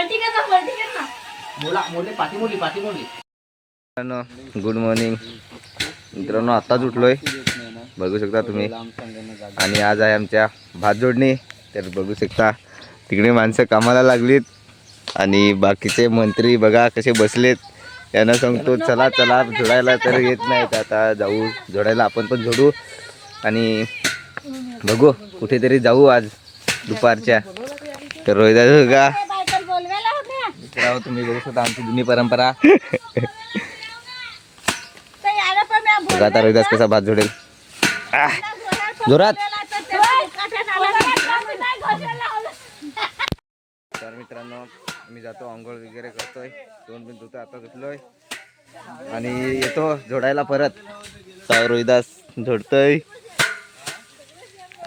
पलटी कर ना पलटी कर ना मोला मोडले पाठी मोडली पाठी मोडली मित्रांनो गुड मॉर्निंग मित्रांनो आत्ताच उठलोय. बघू शकता तुम्ही. आणि आज आहे आमच्या भात जोडणी. तर बघू शकता तिकडे माणसं कामाला लागलीत. आणि बाकीचे मंत्री बघा कसे बसलेत. त्यांना सांगतो चला चला जोडायला तर येत नाहीत आता. जाऊ जोडायला आपण पण जोडू. आणि बघू कुठेतरी जाऊ आज दुपारच्या. तर रोहिदा होत्या मित्रांनो तुम्ही बघू शकता आमची जुनी परंपरा. आता रोहिदास कसा भात जोडेल जोरात. तर मित्रांनो मी जातो आंघोळ वगैरे करतोय. दोन बिन धुतो आता धुतलोय. आणि येतो जोडायला परत. तर रोहिदास जोडतोय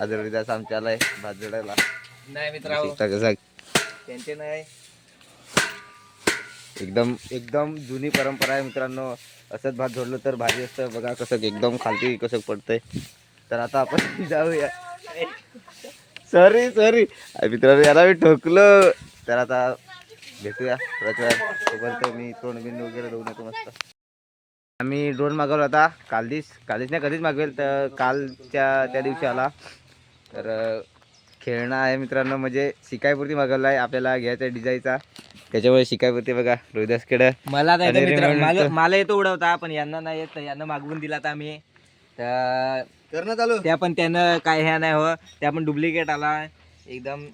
आज रोहिदास आमच्या आलाय भात जोडायला नाही मित्रांनो. शिकता कसा त्यांचे नाही. एकदम एकदम जुनी परंपरा आहे मित्रांनो. असंच भात जोडलं तर भारी असतं. बघा कसं एकदम खालती कसं पडतंय. तर आता आपण जाऊया. Sorry sorry. मित्रांनो याला मी ठोकलो. तर आता भेटूया थोड्याच वेळात मी तोंड बिंड वगैरे देऊ येतो मस्त. आम्ही ड्रोन मागवला होता काल दिस काल दिस नाही कधीच मागवेल. तर कालच्या त्या दिवशी आला. तर खेळणं आहे मित्रांनो म्हणजे शिकायपुरती मागवला आहे आपल्याला घ्यायचा डिझाईनचा त्याच्यामुळे शिकायपुरती बघा रोहिदासकडे. मला तर येतं मित्र मला तर- मला येतो उडवता पण यांना नाही येत तर यांना मागवून दिला आता आम्ही. तर करणं चालू. त्या पण त्यानं काय ह्या नाही हो त्या पण डुप्लिकेट आला. एकदम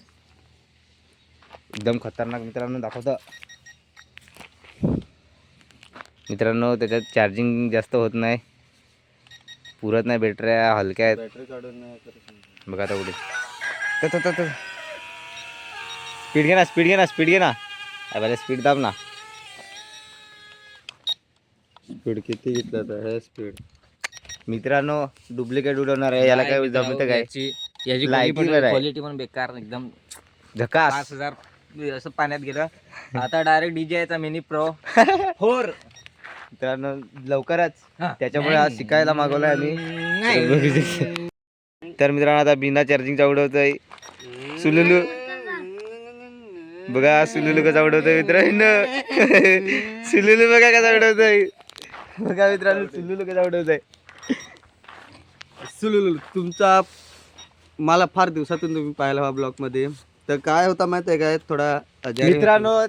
एकदम खतरनाक मित्रांनो दाखवतं. मित्रांनो त्याच्यात चार्जिंग जास्त होत नाही. पुरत नाही बॅटऱ्या हलक्या आहेत. बघा आता कुठे स्पीड घे ना स्पीड घे ना स्पीड घे ना. अरे स्पीड दाब ना. स्पीड किती घेतलं तर हे स्पीड मित्रांनो डुप्लिकेट उडवणार आहे. याला काय जमतं काय? याची. क्वालिटी पण बेकार एकदम पाच हजार असं पाण्यात गेलं. आता डायरेक्ट डीजे याचा मिनी प्रो फोर मित्रांनो लवकरच. त्याच्यामुळे आज शिकायला मागवलंय आम्ही. नाही. तर मित्रांनो आता बिना चार्जिंगचा उडवतोय. सुलुलू. बघा सुलुलू कसा उडवतोय मित्रांनो. सुलुलू बघा कसा उडवतोय. बघा मित्रांनो सुलुलू कसा उडवतोय. सुलुलु तुमचा मला फार दिवसातून तुम्ही पाहिला हा ब्लॉगमध्ये. तर काय होता माहिती आहे काय? थोडा मित्रांनो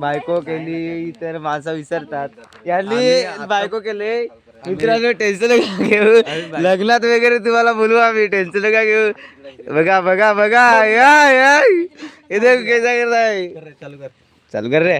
बायको केली तर माणसं विसरतात. यांनी बायको केले मित्रांनो टेन्शन का घेऊ. लग्नात वगैरे तुम्हाला बोलू आम्ही टेन्शन का घेऊ. बघा बघा बघा. या या इथे कैसा करताय. चालू कर चालू कर रे.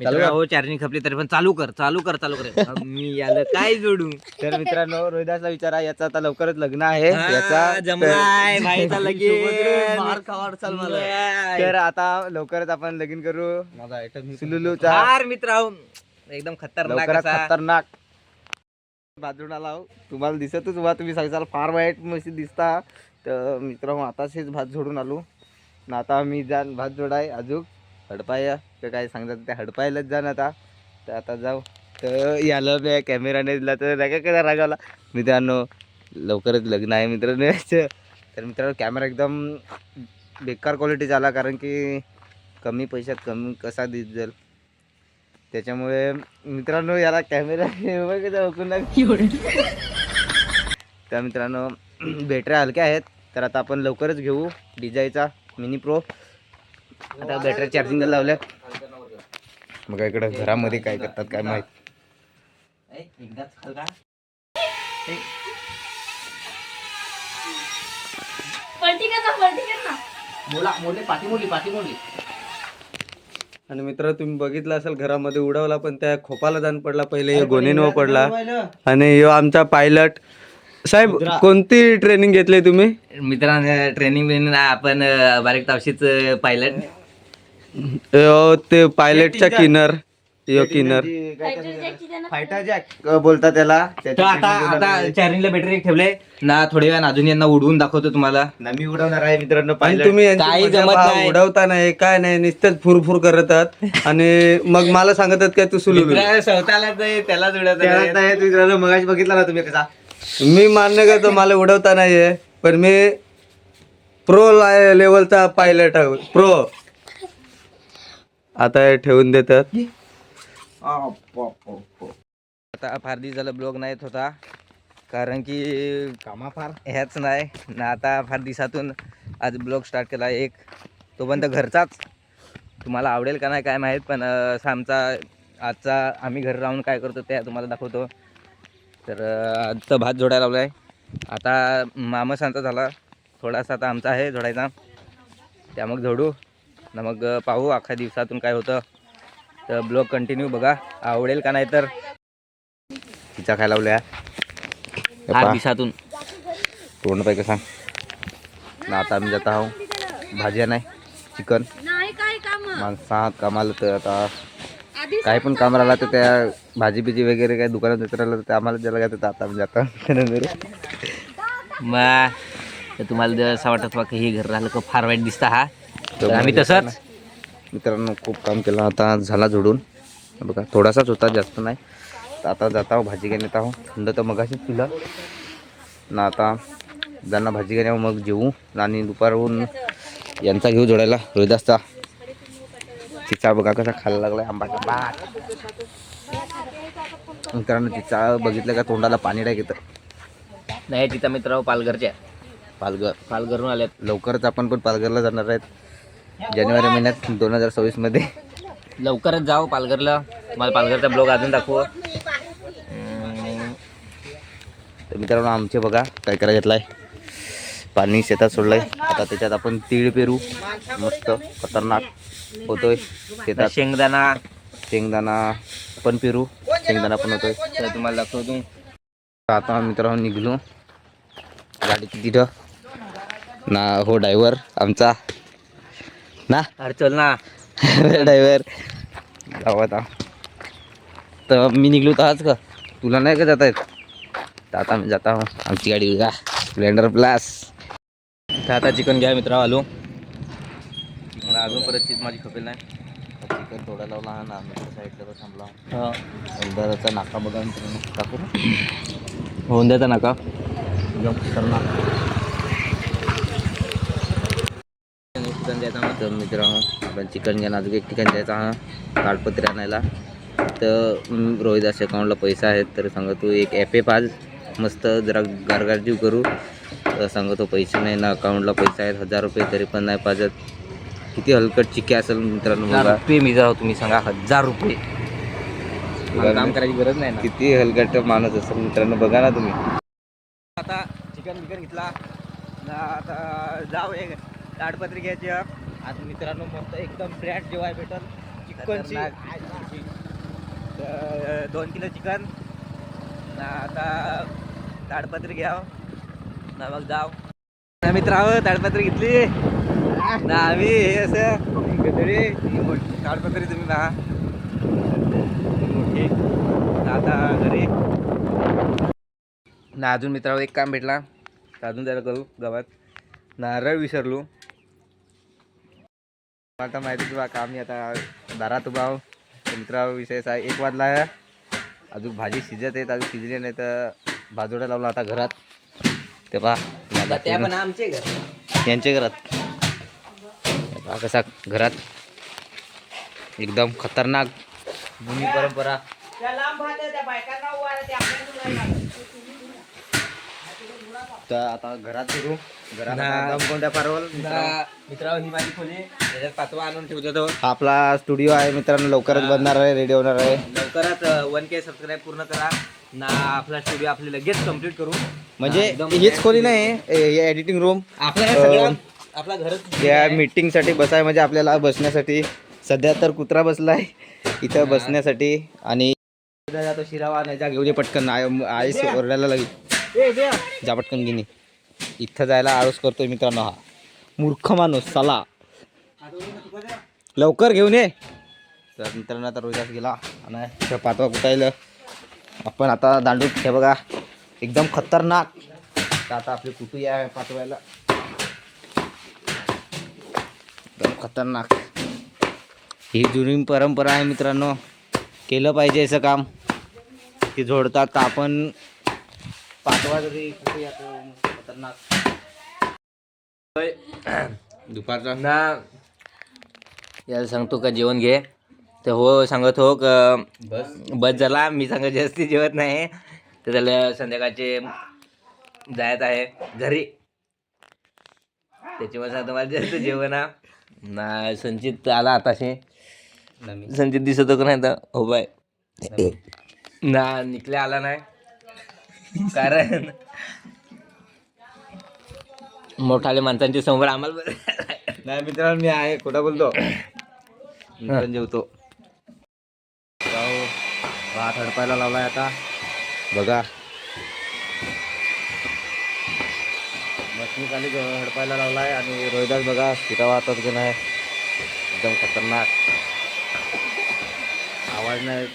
मित्रांनो, हो चार्जिंग खपली तरी पण चालू कर चालू कर चालू कर. मी याला काय जोडू? तर मित्रांनो रोहिदासला विचारा याचा आता लवकरच लग्न आहे. याचा जमलाय भाईचा मार खावाड चाल मला. तर आता लवकरच आपण लगीन करू. माझा आयटम सुलुलूचा. मित्र एकदम खतरनाक लवकरात असा. खतरनाक. बाजूला लाव. तुम्हाला दिसतच बा तुम्ही सांगताल फार वाईट मशी दिसता. तर मित्र आताशीच भात जोडून आलो. ना आता मी जाण भात जोडाय अजून हडपाया. तर काय सांगतात ते हडपायलाच जाण आता. तर आता जाऊ. तर याला मी कॅमेराने दिला तर रागा कसा रागावला. मित्रांनो लवकरच लग्न आहे मित्रांनो याचं. तर मित्रांनो कॅमेरा एकदम बेकार क्वालिटीचा आला कारण की कमी पैशात कमी कसा दिसेल. त्याच्यामुळे मित्रांनो याला कॅमेरा त्या मित्रांनो बॅटऱ्या हलक्या आहेत. तर आता आपण लवकरच घेऊ डिजाईचा मिनी प्रो आता बॅटरी चार्जिंगला लावल्या. बघा इकडं घरामध्ये काय करतात काय माहीत. ना मोला पाठी मोडली पाठी मोडली आणि मित्र तुम्ही बघितलं असेल घरामध्ये उडवला पण त्या खोपाला जाण पडला. पहिले हे गोणीनो पडला. आणि ह्यो आमचा पायलट. साहेब कोणती ट्रेनिंग घेतली तुम्ही? मित्रांनो ट्रेनिंग बिनिंग आपण बारीक तावशीच पायलट ते पायलटचा किनर. यो किनर. फायटर जॅक बोलतात त्याला. तर आता आता. चार्जिंगला बॅटरी ठेवले ना थोड्या वेळानं अजून यांना उडवून दाखवतो तुम्हाला. ना मी उडवणार आहे मित्रांनो पाहिलं. तुम्ही यांची काही मजा जमत पहा, नाही. उडवता नाही काय नाही नुसतेच फुरफुर करतात आणि मग मला सांगतात काय तू सुलू स्वतःलाच आहे, त्यालाच उडवत त्याला. नाही मित्रांनो मगाशी बघितला ना तुम्ही कसा? मी मान्य करतो मला उडवता नाहीये पण मी प्रो लेवलचा पायलट आहे प्रो आता हे ठेवून देतात. आता फार दिवस झालं ब्लॉग नाही येत होता. कारण की कामा फार. ह्याच नाही. ना आता फार दिवसातून आज ब्लॉग स्टार्ट केला एक. तो पण तर घरचाच. तुम्हाला आवडेल का नाही काय माहीत पण असा आमचा आजचा आम्ही घरी राहून काय करतो ते तुम्हाला दाखवतो. तर आजचा भात जोडायला लावला आहे आता मामसांचा झाला. थोडासा आता आमचा आहे जोडायचा. त्या मग जोडू. ना मग पाहू अख्ख्या दिवसातून काय होतं. तर ब्लॉग कंटिन्यू बघा. आवडेल का नाही तर? तिचा काय लावल्या. तोंड पाहिजे सांग. ना आता आम्ही जात आहोत. भाज्या नाही चिकन. नाही काय काम. माणसं आहात कामाला तर आता काय पण काम राहिला तर त्या भाजी बिजी वगैरे काय दुकानात देत राहिलं तर ते आम्हाला द्यायला लागतं तर आता आम्ही जातो मग तुम्हाला जर असं वाटत बा की हे घर राहिलं का फार वाईट दिसता हा. तर आम्ही तसंच. मित्रांनो खूप काम केलं. आता झाला जोडून हे बघा थोडासाच होता जास्त नाही. तर आता जात आहो भाजी घेण्यात आहो थंड तर मगाशीच पिलं. ना आता ज्यांना भाजी घेण्या मग जेवू. आणि दुपारहून यांचा घेऊ जोडायला रोहिदासचा. चिचा बघा कसा खायला लागलाय आंबाचा भात मित्रांनो चिचा बघितलं का तोंडाला पाणी नाही घेतं नाही तिचा मित्र पालघरच्या पालघर. पालघरहून आल्यात लवकरच आपण पण पालघरला जाणार आहेत. जानेवारी महिन्यात दोन हजार सव्वीसमध्ये लवकरच जाऊ पालघरला. तुम्हाला पालघरचा ब्लॉग अजून दाखवू. तर मित्रांनो आमचे बघा काय करायला घेतलाय? पाणी शेतात सोडलंय. आता त्याच्यात आपण तीळ पेरू. मस्त खतरनाक होतोय. शेतात शेंगदाणा. शेंगदाणा पण पेरू. शेंगदाणा पण होतोय. तर तुम्हाला दाखवतो. आता मित्रांनो निघलो. गाडी ठ ना हो ड्रायव्हर आमचा. ना? अरे चल ना. ड्रायव्हर. गावात आ. तर मी निघलो तर आज का? तुला नाही का जाता येत? तर आता मी जाता हो आमची गाडी का स्प्लेंडर प्लस तर आता चिकन घ्या मित्र आलो. मला अजून परत चीज माझी खपेल नाही. चिकन थोडा लावला हा ना आम्ही साईडला थांबला. हा. एल्डरचा नाका बघा मित्रांनो. टाकू ना होऊन द्यायचा नका खतरनाक चिकन द्यायचा मग तर मित्रांनो आपण चिकन अजून एक ठिकाणी द्यायचा हा कागदपत्रे आणायला. तर रोहिदास अकाउंटला पैसा आहेत तर सांगतो एक ॲप पाज मस्त जरा गारगारजीव करू. तर सांगतो पैसे नाही ना अकाउंटला पैसे आहेत. हजार रुपये तरी पण नाही पाजत. किती हलकट चिके असेल मित्रांनो बघा. रुपये मी जाऊ तुम्ही सांगा हजार रुपये. मला काम करायची गरज नाही ना. किती हलकट माणूस असेल मित्रांनो बघा ना तुम्ही. आता चिकन बिकन घेतला. आता जाऊ एक. ताडपत्री घ्यायची. आता मित्रांनो मस्त एकदम ब्रँड जेवाय भेटल. चिकनची तर, दोन किलो चिकन. ना आता ताडपत्री घ्या ना मग जाऊ ना मित्र ताडपत्री घेतली. ना आम्ही हे असं ही मोठी ताडपत्री तुम्ही ही मोठी ना आता घरी. ना अजून मित्रावर एक काम भेटला. तर अजून त्याला करू गावात. नारळ विसरलो. आता माहिती तुला का आम्ही आता दारात उभा आहो. मित्रा विषय असा एक वाजला आहे. अजून भाजी शिजत आहेत अजून शिजली नाही तर भाजोड्या लावला आता घरात. ते पहा आमचे घर. यांच्या घरात. पहा कसा घरात. एकदम खतरनाक जुनी परंपरा. तर आता घरात फिरू. घरात ना- आता दम कोणत्या पारवल मित्रावर ही माझी खोली. त्याच्यात पाचवा आणून ठेवतो तो. आपला स्टुडिओ आहे मित्रांनो लवकरच बनणार आहे रेडी होणार आहे. लवकरच वन के सबस्क्राईब पूर्ण करा. ना आपला स्टुडिओ आपली लगेच कंप्लीट करू. म्हणजे हीच खोली नाही एडिटिंग रूम आपल्या आपला घरच या मीटिंगसाठी बसाय म्हणजे आपल्याला बसण्यासाठी. सध्या तर कुत्रा बसलाय इथं बसण्यासाठी. आणि तो शिरावा नाही जा घेऊ दे पटकन. आय आईस ओरडायला लागेल. जा पटकन गिनी. इथं जायला आळस करतोय मित्रांनो हा. मूर्ख माणूस चला. लवकर घेऊन ये. तर मित्रांनो आता रोजाच गेला. आणि इथं कुठं कुटायला आपण आता दांडू हे बघा एकदम खतरनाक. तर आता आपली कुटू आहे पाचवायला एकदम खतरनाक. ही जुनी परंपरा आहे मित्रांनो. केलं पाहिजे असं काम. की जोडतात तर आपण? पाचवा जरी कुठे येतो खतरनाक. दुपारचा. ना. याला सांगतो का जेवण घे. तर हो सांगत हो का बस. बस झाला मी सांगत जास्ती जेवत नाही. तर त्याला संध्याकाळचे जायचं आहे घरी. त्याच्यामुळे सांगतो मला जास्त जेवण हा. ना संचित आला आताशे. संचित दिसत का नाही तर हो बाय. ना निकले आला नाही. कारण मोठाले माणसांच्या समोर आम्हाला नाही मित्रांनो मी आहे. खोटा बोलतो. मी जेवतो. जाऊ. भात हडपायला लावलाय आता. बघा. मशनी खाली हडपायला लावलाय आणि रोहिदास बघा शिटा वाहतात की नाही? एकदम खतरनाक. आवाज नाही.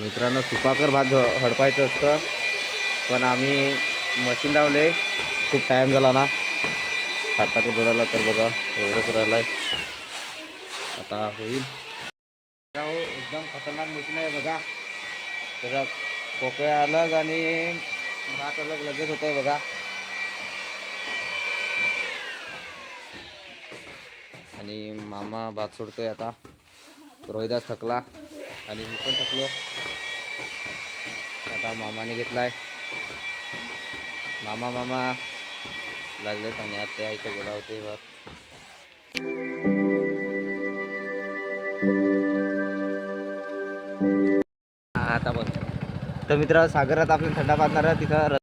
मित्रांनो सुपाकर भात झ- हडपायचं असतं. पण आम्ही मशीन लावले. खूप टाईम झाला ना. हाताकडे जोडायला तर बघा एवढंच राहिलंय. आता होईल. एकदम खतरनाक मशीन आहे बघा. त्याचा पोकळ्या अलग आणि भात अलग लगेच होतोय आहे बघा. आणि मामा भात सोडतोय आता. रोहिदास थकला आणि मी पण थकलो. आता मामाने घेतलाय. मामा मामा. लागलेत आणि आता यायचं बोलावते बघ आता बघ. तर मित्र सागरात आपल्याला थंडा बांधणार तिथं